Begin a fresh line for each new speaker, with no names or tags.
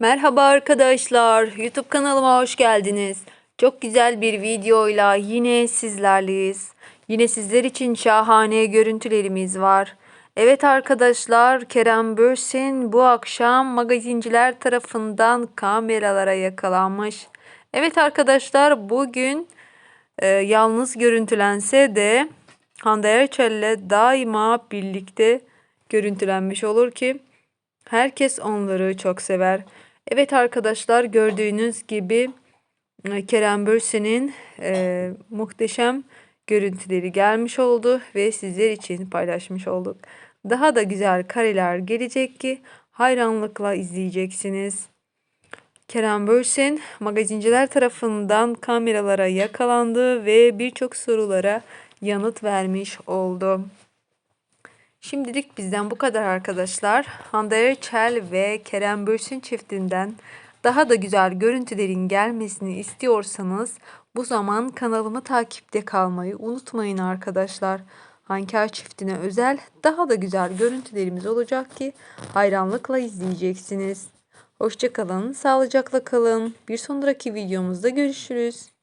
Merhaba arkadaşlar, YouTube kanalıma hoş geldiniz. Çok güzel bir videoyla yine sizlerleyiz. Yine sizler için şahane görüntülerimiz var. Evet arkadaşlar, Kerem Bürsin bu akşam magazinciler tarafından kameralara yakalanmış. Evet arkadaşlar, bugün e, yalnız görüntülense de Hande Erçel'le daima birlikte görüntülenmiş olur ki Herkes onları çok sever. Evet arkadaşlar gördüğünüz gibi e, Kerem Bürsin'in e, muhteşem görüntüleri gelmiş oldu ve sizler için paylaşmış olduk. Daha da güzel kareler gelecek ki hayranlıkla izleyeceksiniz. Kerem Bürsin magazinciler tarafından kameralara yakalandı ve birçok sorulara yanıt vermiş oldu. Şimdilik bizden bu kadar arkadaşlar. Hande Erçel ve Kerem Bürsin çiftinden daha da güzel görüntülerin gelmesini istiyorsanız bu zaman kanalımı takipte kalmayı unutmayın arkadaşlar. Hanker çiftine özel daha da güzel görüntülerimiz olacak ki hayranlıkla izleyeceksiniz. Hoşçakalın, sağlıcakla kalın. Bir sonraki videomuzda görüşürüz.